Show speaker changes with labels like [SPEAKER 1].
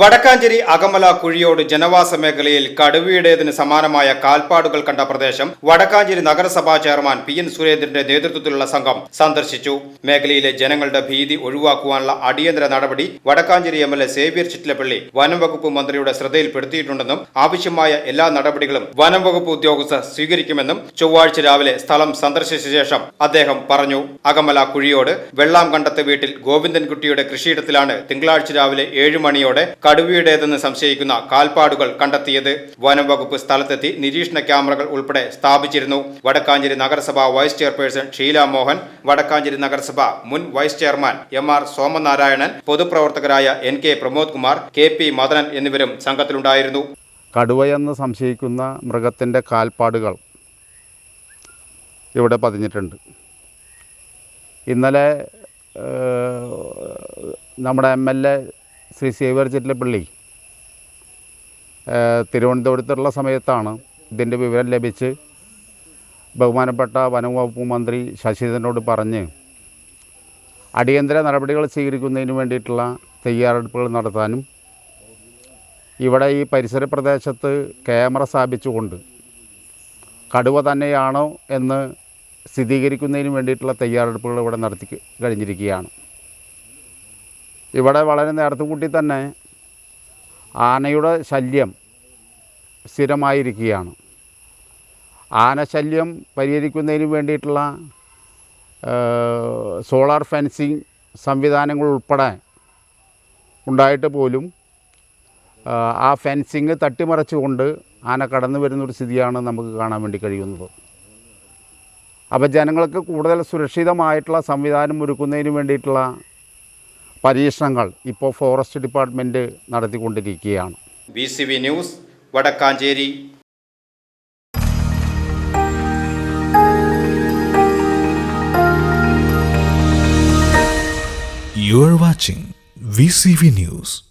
[SPEAKER 1] Vadakkanchery Akamala Kuzhiyode ജനവാസ മേഖലയിൽ കടുവയുടേതിന് സമാനമായ കാൽപ്പാടുകൾ കണ്ട പ്രദേശം വടക്കാഞ്ചേരി നഗരസഭാ ചെയർമാൻ പി എൻ സുരേന്ദ്രന്റെ നേതൃത്വത്തിലുള്ള സംഘം സന്ദർശിച്ചു. മേഖലയിലെ ജനങ്ങളുടെ ഭീതി ഒഴിവാക്കുവാനുള്ള അടിയന്തര നടപടി Vadakkanchery M L A Xavier Chittilappally വനം വകുപ്പ് മന്ത്രിയുടെ ശ്രദ്ധയിൽപ്പെടുത്തിയിട്ടുണ്ടെന്നും ആവശ്യമായ എല്ലാ നടപടികളും വനം വകുപ്പ് ഉദ്യോഗസ്ഥർ സ്വീകരിക്കുമെന്നും ചൊവ്വാഴ്ച രാവിലെ സ്ഥലം സന്ദർശിച്ച ശേഷം അദ്ദേഹം പറഞ്ഞു. അകമല കുഴിയോട് വെള്ളാം കണ്ടത്ത് വീട്ടിൽ ഗോവിന്ദൻകുട്ടിയുടെ കൃഷിയിടത്തിലാണ് തിങ്കളാഴ്ച രാവിലെ ഏഴ് മണിയോടെ കടുവയുടേതെന്ന് സംശയിക്കുന്ന കാൽപ്പാടുകൾ കണ്ടെത്തിയത് വനം വകുപ്പ് സ്ഥലത്തെത്തി നിരീക്ഷണ ക്യാമറകൾ ഉൾപ്പെടെ സ്ഥാപിച്ചിരുന്നു. വടക്കാഞ്ചേരി നഗരസഭ വൈസ് ചെയർപേഴ്സൺ ഷീല മോഹൻ വടക്കാഞ്ചേരി നഗരസഭ മുൻ vice chairman M R Somanarayanan പൊതുപ്രവർത്തകരായ N K Pramod Kumar K P Madanan എന്നിവരും സംഘത്തിലുണ്ടായിരുന്നു.
[SPEAKER 2] കടുവയെന്ന് സംശയിക്കുന്ന മൃഗത്തിന്റെ കാൽപ്പാടുകൾ ഇവിടെ പതിഞ്ഞിട്ടുണ്ട്. ഇന്നലെ നമ്മുടെ M L A Shri Xavier Chittalappally പള്ളി തിരുവനന്തപുരത്തുള്ള സമയത്താണ് ഇതിന്റെ വിവരം ലഭിച്ച് ബഹുമാനപ്പെട്ട വനംവകുപ്പ് മന്ത്രി ശശിധരനോട് പറഞ്ഞ് അടിയന്തര നടപടികൾ സ്വീകരിക്കുന്നതിന് വേണ്ടിയിട്ടുള്ള തയ്യാറെടുപ്പുകൾ നടത്താനും ഇവിടെ ഈ പരിസര പ്രദേശത്ത് ക്യാമറ സ്ഥാപിച്ചുകൊണ്ട് കടുവ തന്നെയാണോ എന്ന് സ്ഥിരീകരിക്കുന്നതിന് വേണ്ടിയിട്ടുള്ള തയ്യാറെടുപ്പുകൾ ഇവിടെ നടത്തി കഴിഞ്ഞിരിക്കുകയാണ്. ഇവിടെ വളരെ നേരത്തെ കൂട്ടി തന്നെ ആനയുടെ ശല്യം സ്ഥിരമായിരിക്കുകയാണ്. ആനശല്യം പരിഹരിക്കുന്നതിന് വേണ്ടിയിട്ടുള്ള സോളാർ ഫെൻസിങ് സംവിധാനങ്ങൾ ഉൾപ്പെടെ ഉണ്ടായിട്ട് പോലും ആ ഫെൻസിങ് തട്ടിമറിച്ചുകൊണ്ട് ആന കടന്നു വരുന്നൊരു സ്ഥിതിയാണ് നമുക്ക് കാണാൻ വേണ്ടി കഴിയുന്നത്. അപ്പോൾ ജനങ്ങൾക്ക് കൂടുതൽ സുരക്ഷിതമായിട്ടുള്ള സംവിധാനം ഒരുക്കുന്നതിന് വേണ്ടിയിട്ടുള്ള പരീക്ഷണങ്ങൾ ഇപ്പോൾ ഫോറസ്റ്റ് ഡിപ്പാർട്ട്മെന്റ് നടത്തിക്കൊണ്ടിരിക്കുകയാണ്
[SPEAKER 1] B C V news Vadakkanchery
[SPEAKER 3] You are watching VCV News.